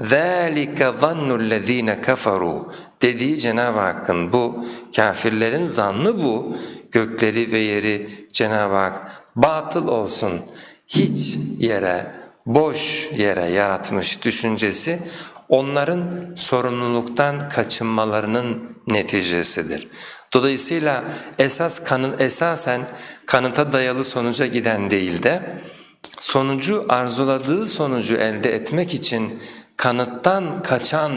ذَٰلِكَ ظَنُّ الَّذ۪ينَ كَفَرُوا dediği Cenab-ı Hakk'ın bu kafirlerin zannı bu gökleri ve yeri Cenab-ı Hak batıl olsun hiç yere boş yere yaratmış düşüncesi onların sorumluluktan kaçınmalarının neticesidir. Dolayısıyla esas kanı, esasen kanıta dayalı sonuca giden değil de sonucu arzuladığı sonucu elde etmek için kanıttan kaçan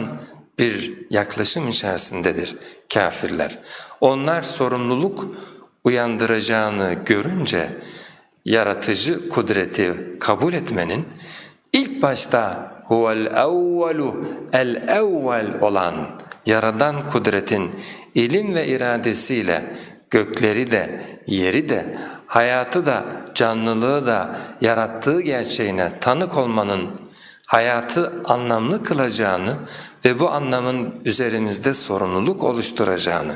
bir yaklaşım içerisindedir kafirler. Onlar sorumluluk uyandıracağını görünce yaratıcı kudreti kabul etmenin ilk başta huvel evvelu el evvel olan yaradan kudretin ilim ve iradesiyle gökleri de yeri de hayatı da canlılığı da yarattığı gerçeğine tanık olmanın hayatı anlamlı kılacağını ve bu anlamın üzerimizde sorumluluk oluşturacağını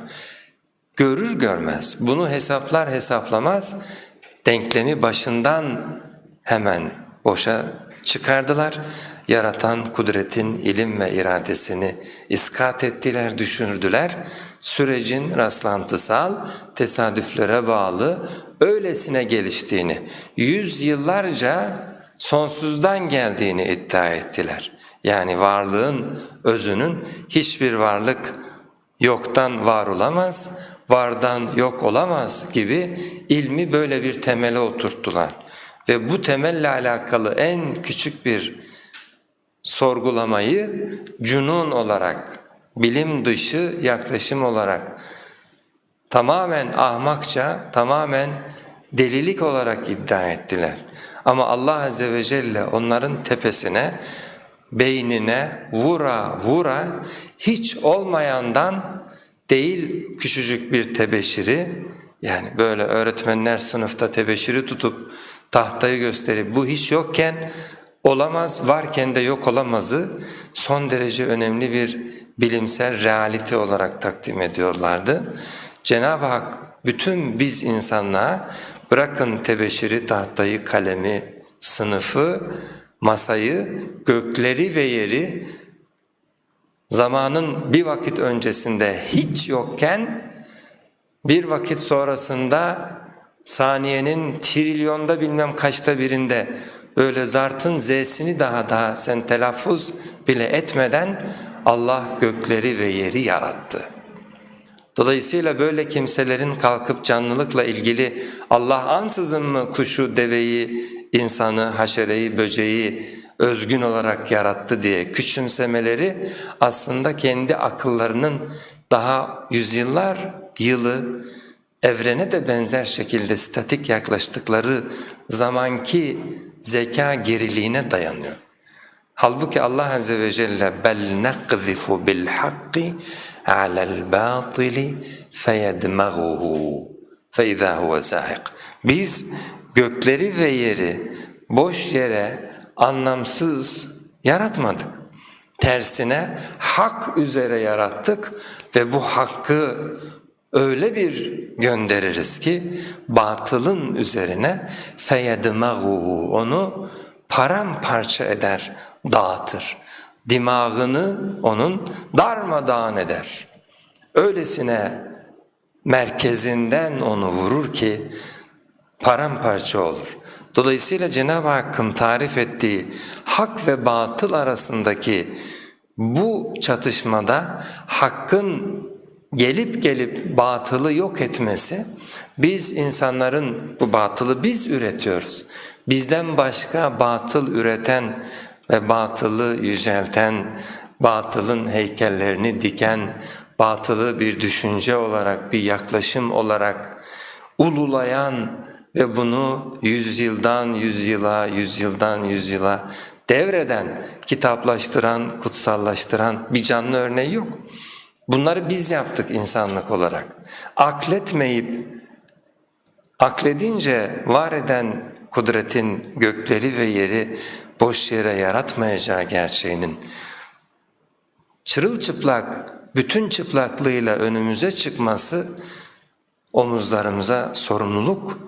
görür görmez bunu hesaplar hesaplamaz denklemi başından hemen boşa çıkardılar. Yaratan kudretin ilim ve iradesini iskat ettiler, düşündüler. Sürecin rastlantısal, tesadüflere bağlı, öylesine geliştiğini, yüz yıllarca sonsuzdan geldiğini iddia ettiler. Yani varlığın özünün hiçbir varlık yoktan var olamaz, vardan yok olamaz gibi ilmi böyle bir temele oturttular. Ve bu temelle alakalı en küçük bir sorgulamayı cunun olarak, bilim dışı yaklaşım olarak tamamen ahmakça, tamamen delilik olarak iddia ettiler. Ama Allah Azze ve Celle onların tepesine, beynine vura vura hiç olmayandan değil küçücük bir tebeşiri yani böyle öğretmenler sınıfta tebeşiri tutup tahtayı gösterip bu hiç yokken olamaz varken de yok olamazı son derece önemli bir bilimsel realite olarak takdim ediyorlardı. Cenab-ı Hak bütün biz insanlığa bırakın tebeşiri, tahtayı, kalemi, sınıfı, masayı, gökleri ve yeri zamanın bir vakit öncesinde hiç yokken bir vakit sonrasında saniyenin trilyonda bilmem kaçta birinde böyle zartın z'sini daha daha sen telaffuz bile etmeden Allah gökleri ve yeri yarattı. Dolayısıyla böyle kimselerin kalkıp canlılıkla ilgili Allah ansızın mı kuşu, deveyi, insanı, haşereyi, böceği özgün olarak yarattı diye küçümsemeleri aslında kendi akıllarının daha yüzyıllar yılı evrene de benzer şekilde statik yaklaştıkları zamanki zeka geriliğine dayanıyor. Halbuki Allah Azze ve Celle bel nakzifu bil hakki alel batili feyedmaghuhu feiza huve zahik. Biz gökleri ve yeri boş yere anlamsız yaratmadık. Tersine hak üzere yarattık ve bu hakkı öyle bir göndeririz ki batılın üzerine feyedmaghuhu onu paramparça eder, dağıtır. Dimağını onun darmadağın eder. Öylesine merkezinden onu vurur ki paramparça olur. Dolayısıyla Cenab-ı Hakk'ın tarif ettiği hak ve batıl arasındaki bu çatışmada hakkın gelip gelip batılı yok etmesi, biz insanların bu batılı biz üretiyoruz. Bizden başka batıl üreten ve batılı yücelten, batılın heykellerini diken, batılı bir düşünce olarak, bir yaklaşım olarak ululayan ve bunu yüzyıldan yüzyıla, yüzyıldan yüzyıla devreden, kitaplaştıran, kutsallaştıran bir canlı örneği yok. Bunları biz yaptık insanlık olarak. Akletmeyip, akledince var eden kudretin gökleri ve yeri boş yere yaratmayacağı gerçeğinin çırılçıplak, bütün çıplaklığıyla önümüze çıkması omuzlarımıza sorumluluk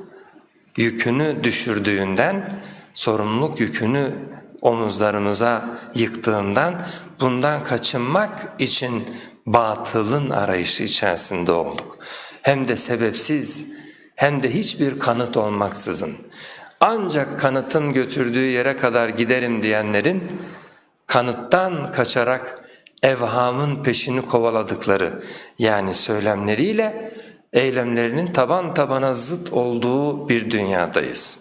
yükünü düşürdüğünden sorumluluk yükünü omuzlarımıza yıktığından bundan kaçınmak için batılın arayışı içerisinde olduk. Hem de sebepsiz hem de hiçbir kanıt olmaksızın. Ancak kanıtın götürdüğü yere kadar giderim diyenlerin kanıttan kaçarak evhamın peşini kovaladıkları yani söylemleriyle eylemlerinin taban tabana zıt olduğu bir dünyadayız.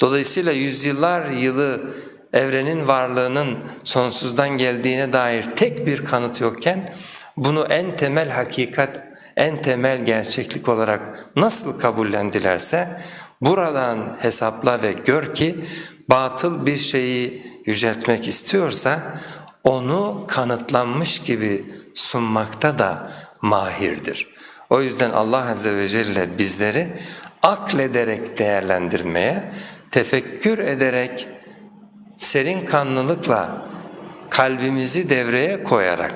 Dolayısıyla yüzyıllar yılı evrenin varlığının sonsuzdan geldiğine dair tek bir kanıt yokken bunu en temel hakikat, en temel gerçeklik olarak nasıl kabullendilerse buradan hesapla ve gör ki batıl bir şeyi yüceltmek istiyorsa onu kanıtlanmış gibi sunmakta da mahirdir. O yüzden Allah Azze ve Celle bizleri aklederek değerlendirmeye, tefekkür ederek serin kanlılıkla kalbimizi devreye koyarak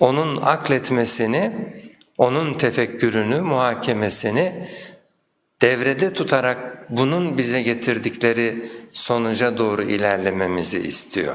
onun akletmesini, onun tefekkürünü, muhakemesini devrede tutarak bunun bize getirdikleri sonuca doğru ilerlememizi istiyor.